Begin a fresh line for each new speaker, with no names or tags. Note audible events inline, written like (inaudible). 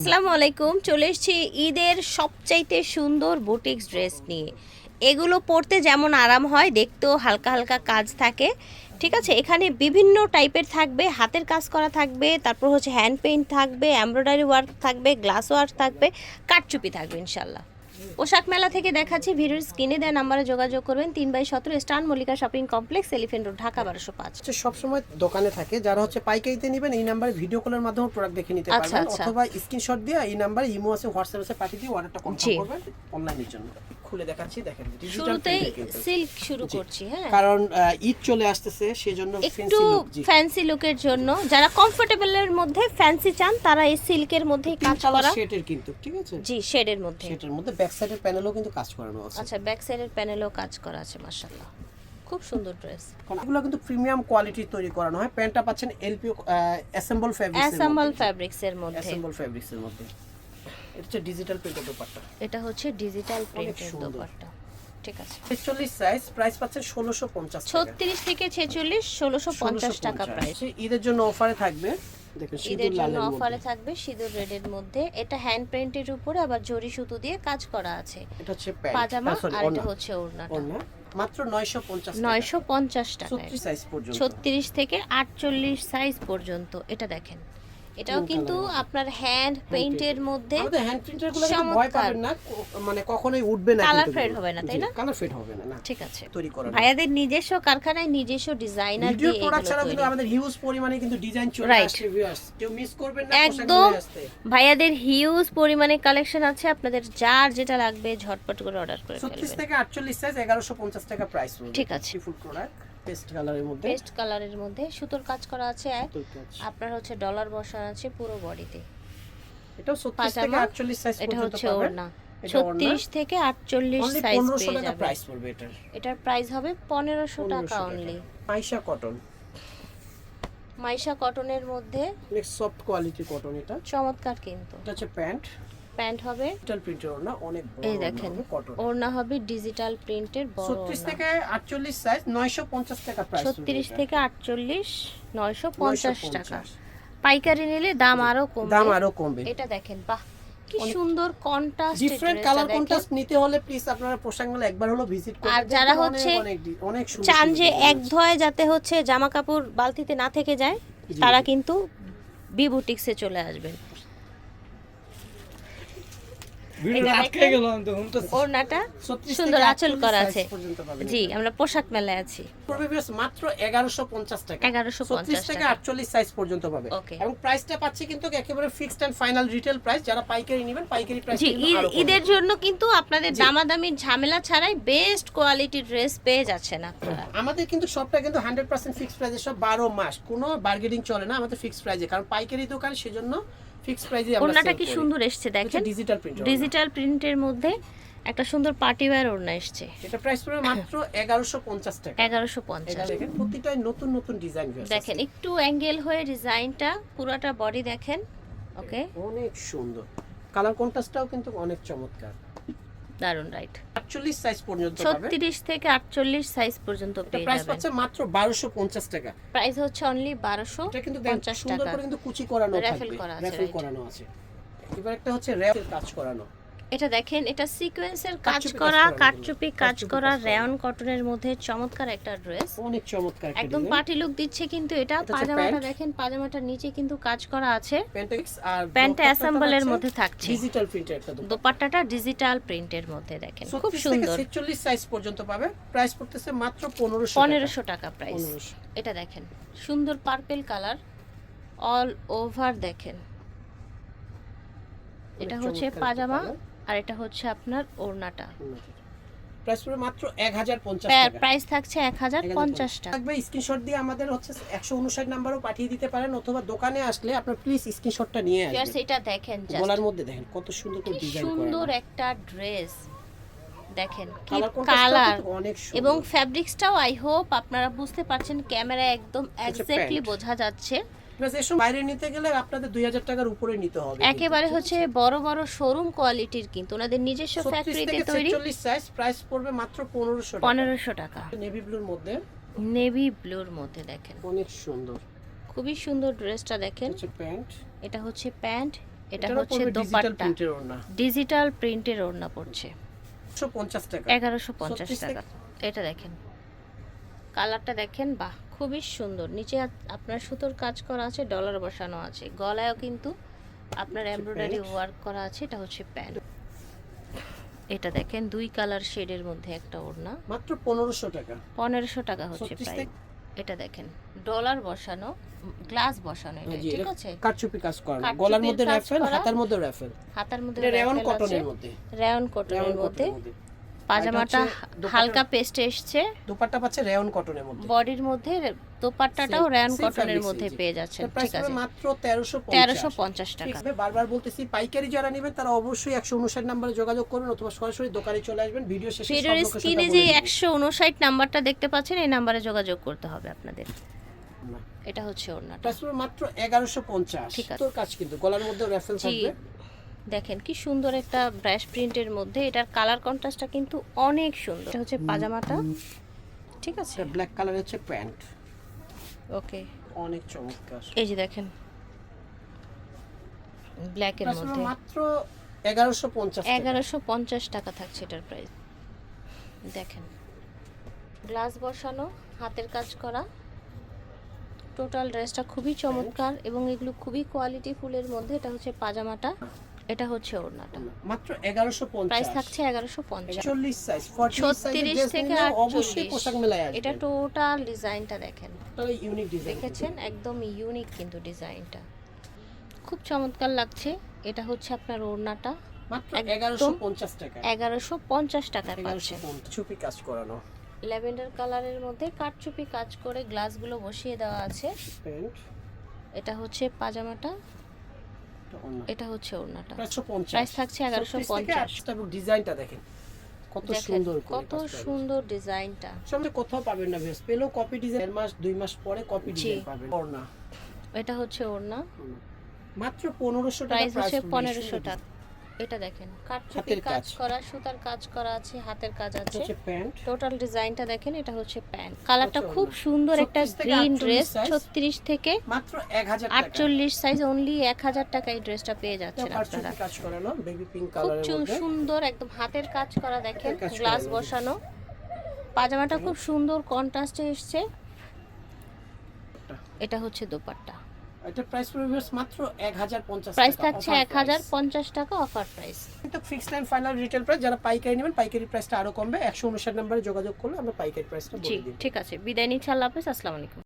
আসসালামু আলাইকুম চলে এসেছি ঈদের সবচাইতে সুন্দর বুটিক্স ড্রেস নিয়ে। এগুলো পরতে যেমন আরাম হয়, দেখতেও হালকা হালকা কাজ থাকে। ঠিক আছে, এখানে বিভিন্ন টাইপের থাকবে, হাতের কাজ করা থাকবে, তারপর হচ্ছে হ্যান্ড পেইন্ট থাকবে, এমব্রয়ডারি ওয়ার্ক থাকবে, গ্লাস ওয়ার্ক থাকবে কাটচুপি থাকবে ইনশাল্লাহ পোশাক মেলা থেকে দেখাচ্ছি ভিডিওর স্ক্রিনে দেওয়া নাম্বারে যোগাযোগ করবেন তিন বাই সতেরো স্টান Mallika Shopping Complex Elephant Road Dhaka বারোশো পাঁচ
সবসময় দোকানে থাকে যারা হচ্ছে পাইকারিতে নেবেন এই নাম্বারে ভিডিও কলের মাধ্যমে প্রোডাক্ট দেখে নিতে
আচ্ছা,
পারবেন
আচ্ছা।
অথবা স্ক্রিনশট দিয়ে এই নাম্বারে ইমো আছে হোয়াটসঅ্যাপ আছে পাঠিয়ে দিয়ে অর্ডারটা। কনফার্ম করবেন অনলাইনের জন্য খুলে দেখাচ্ছি দেখেন
শুরুতেই
এর
সিল্ক শুরু করছি হ্যাঁ।
কারণ ঈদ চলে আসতেছে সেজন্য
একটু
ফ্যান্সি
লুকের জন্য যারা কমফোর্টেবলের মধ্যে ফ্যান্সি চান তারা এই সিল্কের মধ্যেই কাজ করা।
শেডের কিন্তু ঠিক আছে?
জি শেডের মধ্যে।
সেটার মধ্যে ব্যাক সাইডের প্যানেলও কিন্তু কাজ করানো আছে।
আচ্ছা ব্যাক সাইডের প্যানেলও কাজ করা আছে মাশাআল্লাহ। খুব সুন্দর ড্রেস
এগুলো কিন্তু প্রিমিয়াম কোয়ালিটির তৈরি করানো হয়। প্যান্টটা পাচ্ছেন LP assemble fabrics
assemble fabrics এর মধ্যে।
অ্যাসেম্বল ফেব্রিক্স এর মধ্যে। এটা হচ্ছে ডিজিটাল প্রিন্টের দোপাট্টা।
এটা হচ্ছে ডিজিটাল প্রিন্টের দোপাট্টা। ঠিক আছে।
46 সাইজ প্রাইস পাচ্ছেন 1650 টাকা।
36 থেকে 46 1650 টাকা প্রাইস
ঈদের জন্য অফারে থাকবে?
ঈদের জন্য অফারে থাকবে সিঁদুর রেডের মধ্যে। এটা হ্যান্ড প্রিন্টের উপরে আবার জরি সুতো দিয়ে কাজ করা আছে।
এটা হচ্ছে
পাজামা আর এটা হচ্ছে ওড়নাটা।
মাত্র 950 টাকা।
950 টাকায়।
36 সাইজ পর্যন্ত।
ছত্রিশ থেকে আটচল্লিশ সাইজ পর্যন্ত। এটা দেখেন। এটাও কিন্তু আপনার হ্যান্ড পেইন্টের মধ্যে
আমাদের হ্যান্ড প্রিন্টারগুলো ভয় পাবেন না মানে কখনোই উঠবে না
Colour fade হবে না, তাই না?
কালার ফেড হবে না
ঠিক আছে।
তৈরি করা
ভাইয়াদের নিজস্ব কারখানায় নিজস্ব ডিজাইনার
ভিডিও
দিয়ে
প্রোডাক্ট। কিন্তু আমাদের হিউজ পরিমাণে কিন্তু ডিজাইন চলে. আসছে ভিউয়ার্স কেউ মিস করবেন না
একদম ভাইয়াদের হিউজ পরিমাণে কালেকশন আছে আপনাদের যার যেটা লাগবে ঝটপট করে অর্ডার করে
36 থেকে 48 সাইজ 1150 টাকা প্রাইস
ঠিক আছে।
ফুল প্রোডাক্ট পেস্ট কালারের মধ্যে?
পেস্ট কালারের মধ্যে সুতোর কাজ করা আছে আপনার হচ্ছে ডলার বসানো আছে পুরো বডিতে।
এটাও 36 থেকে 48 সাইজ
এটা
পর্যন্ত
হচ্ছে ওড়না।
এটা ওড়না।
36 থেকে 48 সাইজ
1500
পেয়ে যাবেন।
প্রাইস পড়বে এটার।
এটার প্রাইস হবে পনেরোশো
1500
টাকা। অনলি
মাইশা কটন
মাইশা কটনের মধ্যে
অনেক সফট কোয়ালিটি কটন এটা।
চমৎকার কিন্তু।
এটা হচ্ছে প্যান্ট।
প্যান্ট হবে।
ডিজিটাল প্রিন্টের ওড়না অনেক বড়
এই দেখেন ওড়না হবে ডিজিটাল প্রিন্টের বড়
36 থেকে 48 সাইজ 950 টাকা প্রাইস
ছত্রিশ থেকে আটচল্লিশ নয়শো পঞ্চাশ টাকা। পাইকারি নিলে দাম আরও কমবে।
দাম আরও কমবে।
এটা দেখেন বাহ কি সুন্দর কন্ট্রাস্ট
ডিফারেন্ট কালার কন্ট্রাস্ট নিতে হলে প্লিজ আপনারা একবার হলো ভিজিট করবেন।
আর যারা হচ্ছে
অনেক
চান যে এক। ধোয় যাতে হচ্ছে জামা কাপড় বালতিতে না থেকে যায় তারা কিন্তু বি বুটিক্সে চলে আসবেন। ওড়নাটা সুন্দর আঁচল করা আছে। জি আমরা পোশাক মেলায় আছি।
পড়বে বেশ মাত্র 1150 টাকা।
1150
36 থেকে
টাকা।
48 সাইজ পর্যন্ত পাবে। এবং প্রাইসটা পাচ্ছে কিন্তু একেবারে fixed and final retail price যারা পাইকারি নেবেন পাইকারি প্রাইস
ঈদের জন্য কিন্তু আপনাদের দামাদামির ঝামেলা ছাড়াই বেস্ট কোয়ালিটির ড্রেস পেয়ে যাচ্ছেন আপনারা।
আমাদের কিন্তু সবটা কিন্তু 100% ফিক্সড প্রাইসে সব 12 মাস। কোনো বার্গেনিং চলে না আমাদের ফিক্সড প্রাইসে কারণ পাইকারি দোকান সেজন্য ফিক্সড প্রাইসে আমরা
ওড়নাটা কি সুন্দর এসছে দেখেন?
ডিজিটাল প্রিন্ট
ডিজিটাল প্রিন্টের মধ্যে একটা সুন্দর পার্টি ওয়্যার ওড়না এসছে।
এটা প্রাইস পড়বে মাত্র (laughs) 1150 টাকা।
এগারোশো
এটা
পঞ্চাশ
দেখেন প্রতিটাই নতুন নতুন ডিজাইন
দেখেন একটু অ্যাঙ্গেল হয়ে ডিজাইনটা পুরোটা বডি দেখেন ওকে
অনেক সুন্দর। কালার কন্ট্রাস্টটাও কিন্তু অনেক চমৎকার।
দারুণ রাইট
48 সাইজ পর্যন্ত পাবে।
ছত্রিশ থেকে আটচল্লিশ সাইজ পর্যন্ত পেয়ে
প্রাইস হচ্ছে মাত্র 1250 টাকা।
প্রাইস হচ্ছে অনলি বারোশো
এটা কিন্তু
পঞ্চাশ
সুন্দর
টাকা।
করে কিন্তু কুচি করানো থাকবে র্যাফেল করানো আছে। এবার একটা হচ্ছে র্যাফেল কাজ করানো।
এটা দেখেন এটা সিকোয়েন্সের কাজ করা কাটচুপি কাজ করা। রেয়ন কটনের মধ্যে চমৎকার একটা ড্রেস
অনেক চমৎকার
একদম পার্টি লুক দিচ্ছে কিন্তু এটা। পাজামাটা দেখেন পাজামাটার নিচে কিন্তু কাজ করা আছে। প্যান্টটা অ্যাসেম্বলের মধ্যে থাকছে।
ডিজিটাল প্রিন্টের একটা দোপাট্টা।
দোপাট্টাটা ডিজিটাল প্রিন্টের মধ্যে দেখেন। খুব সুন্দর।
46 সাইজ পর্যন্ত পাবে। প্রাইস পড়তেছে মাত্র 1500
পনেরোশো টাকা প্রাইস এটা দেখেন সুন্দর পার্পেল কালার অল ওভার দেখেন। এটা হচ্ছে পাজামা আর এটা হচ্ছে আপনার ওড়নাটা।
প্রাইস পড়বে মাত্র 1050 টাকা।
প্রাইস থাকছে এক হাজার পঞ্চাশ টাকা।
থাকবে স্ক্রিনশট দিয়ে আমাদের হচ্ছে 159 নাম্বারও পাঠিয়ে দিতে পারেন অথবা দোকানে আসলে আপনার প্লিজ স্ক্রিনশটটা নিয়ে আসবেন।
এটা দেখেন just
গলার মধ্যে দেখেন কত সুন্দর করে ডিজাইন করা
সুন্দর একটা ড্রেস দেখেন কি
কালার অনেক সুন্দর।
এবং ফ্যাব্রিক্সটাও আই হোপ আপনারা বুঝতে পারছেন ক্যামেরা একদম এক্স্যাক্টলি বোঝা যাচ্ছে।
প্লাস এসব বাইরে নিতে গেলে আপনাদের 2000 টাকার উপরে নিতে হবে
একেবারে হচ্ছে বড় বড় শোরুম কোয়ালিটির কিন্তু ওনাদের নিজস্ব ফ্যাক্টরিতে তৈরি।
46 সাইজ প্রাইস পড়বে মাত্র 1500 টাকা।
পনেরোশো টাকা।
নেভি ব্লুর মধ্যে।
নেভি ব্লুর মধ্যে দেখেন।
অনেক সুন্দর।
খুবই সুন্দর ড্রেসটা দেখেন।
প্যান্ট।
এটা হচ্ছে প্যান্ট এটা হচ্ছে
ডিজিটাল
দোপাট্টা। ডিজিটাল প্রিন্টের ওড়না পড়ছে।
টাকা।
এগারোশো পঞ্চাশ টাকা। এটা দেখেন। কালারটা দেখেন বাহ। খুবই সুন্দর। নিচে আপনার সুতোর কাজ করা আছে ডলার বসানো আছে। গলায়ও কিন্তু আপনার এমব্রয়ডারি ওয়ার্ক করা আছে এটা হচ্ছে প্যান্ট। এটা দেখেন দুই কালার শেডের মধ্যে একটা ওড়না।
মাত্র 1500 টাকা।
পনেরোশো টাকা হচ্ছে
36
প্রাইস এটা দেখেন ডলার বসানো গ্লাস বসানো এটা ঠিক আছে?
কারচুপি কাজ করা। গলার মধ্যে র্যাফেল হাতার মধ্যে র্যাফেল
হাতার মধ্যে
রেয়ন কটনের মধ্যে।
রেয়ন কটনের মধ্যে। পাজামাটা হালকা পেস্টে এসছে।
দোপাট্টা পাচ্ছে রেয়ন কটনের মধ্যে।
বডির মধ্যে দোপাট্টাটাও রেয়ন কটনের মধ্যে পেয়ে যাচ্ছেন
প্রাইস
ঠিক আছে।
মাত্র 1350
তেরোশো পঞ্চাশ টাকা।
বারবার বলতেছি পাইকারি যারা নেবেন তারা অবশ্যই একশো উনষাট নাম্বারে যোগাযোগ করবেন অথবা সরাসরি দোকানে চলে আসবেন। ভিডিও শেষে
ভিডিওর স্ক্রিনে যে
দিব।
একশো উনষাট নাম্বারটা দেখতে পাচ্ছেন এই নাম্বারে যোগাযোগ করতে হবে আপনাদের। এটা হচ্ছে ওড়নাটা।
মাত্র এগারোশো পঞ্চাশ।
ঠিক আছে।
তোর কাজ কিন্তু গলার মধ্যে
জি।
থাকবে।
দেখেন কি সুন্দর একটা ব্রাশ প্রিন্টের মধ্যে। এটার কালার কন্ট্রাস্টটা কিন্তু অনেক সুন্দর। এটা হচ্ছে পাজামাটা। ঠিক আছে?
ব্ল্যাক কালার হচ্ছে প্যান্ট।
ওকে।
অনেক চমৎকার।
এই যে দেখেন। ব্ল্যাকের মধ্যে।
মাত্র এগারোশো পঞ্চাশ
এগারোশো পঞ্চাশ টাকা থাকছে এটার প্রাইস দেখেন। গ্লাস বসানো হাতের কাজ করা। টোটাল ড্রেসটা খুবই চমৎকার এবং এগুলো খুবই কোয়ালিটি ফুলের মধ্যে। এটা হচ্ছে পাজামাটা। এটা হচ্ছে ওড়নাটা।
মাত্র এগারোশো
প্রাইস
পঞ্চাশ
থাকছে এগারোশো পঞ্চাশ।
চল্লিশ সাইজ ফর্টি
ছত্রিশ থেকে
অবশ্যই পোশাক মেলায় আসবে।
এটা টোটাল ডিজাইনটা দেখেন।
ইউনিক ডিজাইন
দেখেছেন? একদম ইউনিক কিন্তু ডিজাইনটা খুব চমৎকার লাগছে। এটা হচ্ছে আপনার ওড়নাটা।
মাত্র
একদম
এগারোশো পঞ্চাশ টাকা।
এগারোশো পঞ্চাশ টাকা
এগারোশো
পাচ্ছেন
চুপি কাজ করানো।
ল্যাভেন্ডার কালারের মধ্যে কাঠচুপি কাজ করে গ্লাসগুলো বসিয়ে দেওয়া আছে। এটা হচ্ছে পাজামাটা। এটা হচ্ছে ওড়নাটা। প্রাইস থাকছে এগারোশো পঞ্চাশ।
ডিজাইনটা দেখেন কত সুন্দর
কত। সুন্দর ডিজাইনটা।
সামনে কোথাও পাবেন না বেশ পেলেও কপি ডিজাইন মাস দুই মাস পরে কপি। ডিজাইন পাবেন। ওড়না।
এটা হচ্ছে ওড়না।
মাত্র পনেরোশো টাকা
প্রাইস হচ্ছে পনেরোশো টাকা। এটা দেখেন কাঠচুপি কাজ। করা সুতার কাজ করা আছে হাতের কাজ আছে। টোটাল ডিজাইনটা দেখেন এটা হচ্ছে প্যান্ট। কালারটা খুব সুন্দর একটা
36
গ্রিন ড্রেস
size।
ছত্রিশ থেকে
মাত্র এক হাজার টাকা।
আটচল্লিশ সাইজ অনলি এক হাজার টাকা এই ড্রেসটা পেয়ে যাচ্ছেন আপনারা।
কাজ করানো বেবি পিঙ্ক
খুব
কালারের মধ্যে।
সুন্দর একদম হাতের কাজ করা দেখেন গ্লাস বসানো। পাজামাটা খুব সুন্দর কন্ট্রাস্টে এসছে। এটা হচ্ছে দোপাট্টা।
এটা প্রাইস পড়বে মাত্র এক হাজার পঞ্চাশ
প্রাইস থাকছে
offer
এক হাজার
price।
পঞ্চাশ টাকা অফার প্রাইস
কিন্তু fix line final retail price যারা পাইকারি নেবেন পাইকারি প্রাইসটা আরও কমবে। একশো উনষাট নম্বরে যোগাযোগ করলে আমরা পাইকারি প্রাইসটা বলে দিই।
ঠিক আছে। বিদায় নিচ্ছি আল্লাহ হাফেজ। আসসালামু আলাইকুম।